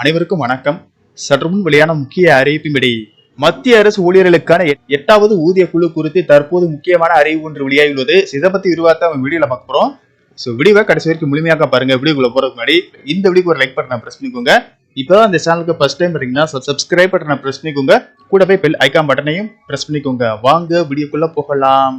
அனைவருக்கும் வணக்கம். சற்று முன் வெளியான முக்கிய அறிவிப்பின்படி மத்திய அரசு ஊழியர்களுக்கான எட்டாவது ஊதிய குழு குறித்து தற்போது முக்கியமான அறிவு ஒன்று வெளியாகியுள்ளது. இதை பத்தி விரிவாக நம்ம வீடியோல பார்க்க போறோம். ஸோ வீடியோவை கடைசி வரைக்கும் முழுமையாக பாருங்க. வீடியோக்குள்ள போறதுக்கு முன்னாடி இந்த வீடியோக்கு ஒரு லைக் பட்டனை பிரஸ் பண்ணிக்கோங்க. இப்போதான் இந்த சேனலுக்கு ஃபர்ஸ்ட் டைம் பாத்தீங்கன்னா சப்ஸ்கிரைப் பட்டனை பிரஸ் பண்ணிக்கோங்க. கூடவே பெல் ஐக்கான் பட்டனையும் பிரஸ் பண்ணிக்கோங்க. வாங்க வீடியோக்குள்ள போகலாம்.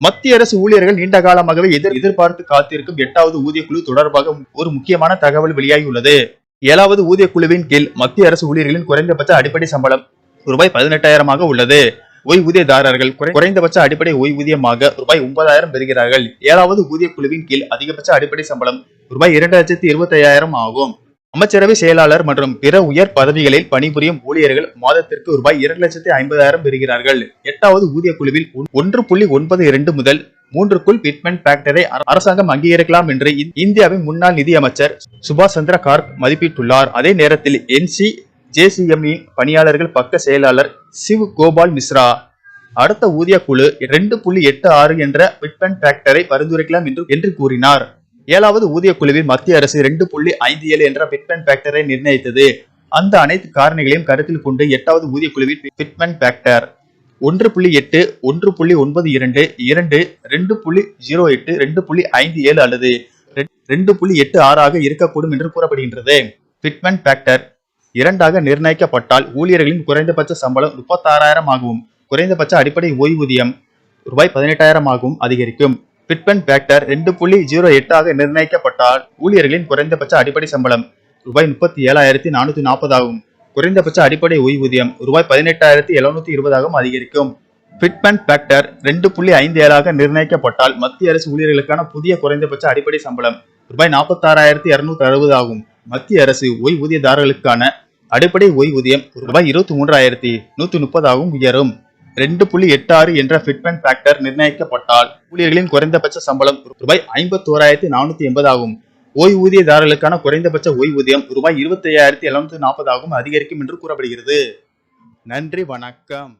மத்திய அரசு ஊழியர்கள் நீண்ட காலமாகவே எதிர் எதிர்பார்த்து காத்திருக்கும் எட்டாவது ஊதிய குழு தொடர்பாக ஒரு முக்கியமான தகவல் வெளியாகியுள்ளது. ஏழாவது ஊதிய குழுவின் கீழ் மத்திய அரசு ஊழியர்களின் குறைந்தபட்ச அடிப்படை சம்பளம் ரூபாய் பதினெட்டாயிரமாக உள்ளது. ஓய்வூதியதாரர்கள் குறை- குறைந்தபட்ச அடிப்படை ஓய்வூதியமாக ரூபாய் ஒன்பதாயிரம் பெறுகிறார்கள். ஏழாவது ஊதிய குழுவின் கீழ் அதிகபட்ச அடிப்படை சம்பளம் ரூபாய் இரண்டு லட்சத்தி இருபத்தி ஐயாயிரம் ஆகும். அமைச்சரவை செயலாளர் மற்றும் பிற உயர் பதவிகளில் பணிபுரியும் ஊழியர்கள் மாதத்திற்கு ரூபாய் இரண்டு லட்சத்தி ஐம்பதாயிரம் பெறுகிறார்கள். எட்டாவது ஊதிய குழுவில் ஒன்று புள்ளி ஒன்பது இரண்டு முதல் மூன்றுக்குள் பிட்மெண்ட் ஃபேக்டரை அரசாங்கம் அங்கீகரிக்கலாம் என்று இந்தியாவின் முன்னாள் நிதியமைச்சர் சுபாஷ் சந்திர கார்க் மதிப்பிட்டுள்ளார். அதே நேரத்தில் என்சி ஜேசிஎம்இ பணியாளர்கள் பக்க செயலாளர் சிவ் கோபால் மிஸ்ரா அடுத்த ஊதிய குழு ரெண்டு புள்ளி எட்டு ஆறு என்ற பிட்மெண்ட் ஃபேக்டரை பரிந்துரைக்கலாம் என்று என்று கூறினார். ஏழாவது ஊதிய குழுவில் மத்திய அரசு ரெண்டு புள்ளி ஐந்து ஏழு என்ற பிட்மெண்ட் ஃபேக்டரை நிர்ணயித்தது. அந்த அனைத்து காரணிகளையும் கருத்தில் கொண்டு எட்டாவது ஊதிய குழுவில் பிட்மெண்ட் ஃபேக்டர் ஒன்று புள்ளி எட்டு ஒன்று புள்ளி ஒன்பது இரண்டு இரண்டு ரெண்டு புள்ளி ஜீரோ எட்டு ரெண்டு புள்ளி ஐந்து ஏழு அல்லது ரெ- ரெண்டு புள்ளி எட்டு ஆறாக இருக்கக்கூடும் என்று கூறப்படுகின்றது. ஃபிட்மென்ட் ஃபேக்டர் இரண்டாக நிர்ணயிக்கப்பட்டால் ஊழியர்களின் குறைந்தபட்ச சம்பளம் முப்பத்தாறாயிரம் ஆகவும் குறைந்தபட்ச அடிப்படை ஓய்வூதியம் ரூபாய் பதினெட்டாயிரம் ஆகவும் அதிகரிக்கும். பிட்மெண்ட் ஃபேக்டர் ரெண்டு புள்ளி ஜீரோ எட்டாக நிர்ணயிக்கப்பட்டால் ஊழியர்களின் குறைந்தபட்ச அடிப்படை சம்பளம் ரூபாய் முப்பத்தி ஏழாயிரத்தி நானூத்தி நாற்பதாகும் குறைந்தபட்ச அடிப்படை ஓய்வூதியம் ரூபாய் பதினெட்டாயிரத்தி எழுநூத்தி இருபதாகவும் அதிகரிக்கும். பிட்மெண்ட் ஃபேக்டர் ரெண்டு புள்ளி ஐந்து ஏழாக நிர்ணயிக்கப்பட்டால் மத்திய அரசு ஊழியர்களுக்கான புதிய குறைந்தபட்ச அடிப்படை சம்பளம் ரூபாய் நாற்பத்தாறாயிரத்தி இருநூத்தி அறுபது ஆகும். மத்திய அரசு ஓய்வூதியதாரர்களுக்கான அடிப்படை ஓய்வூதியம் ரூபாய் இருபத்தி மூன்றாயிரத்தி நூத்தி முப்பதாகவும் உயரும். ரெண்டு புள்ளி எட்டு ஆறு என்ற ஃபிட்மெண்ட் ஃபேக்டர் நிர்ணயிக்கப்பட்டால் ஊழியர்களின் குறைந்தபட்ச சம்பளம் ரூபாய் ஐம்பத்தோராயிரத்தி நானூத்தி எண்பது ஆகும். ஓய்வூதியதாரர்களுக்கான குறைந்தபட்ச ஓய்வூதியம் ரூபாய் இருபத்தி ஐயாயிரத்தி எழுநூத்தி நாற்பதாகவும் அதிகரிக்கும் என்று கூறப்படுகிறது. நன்றி வணக்கம்.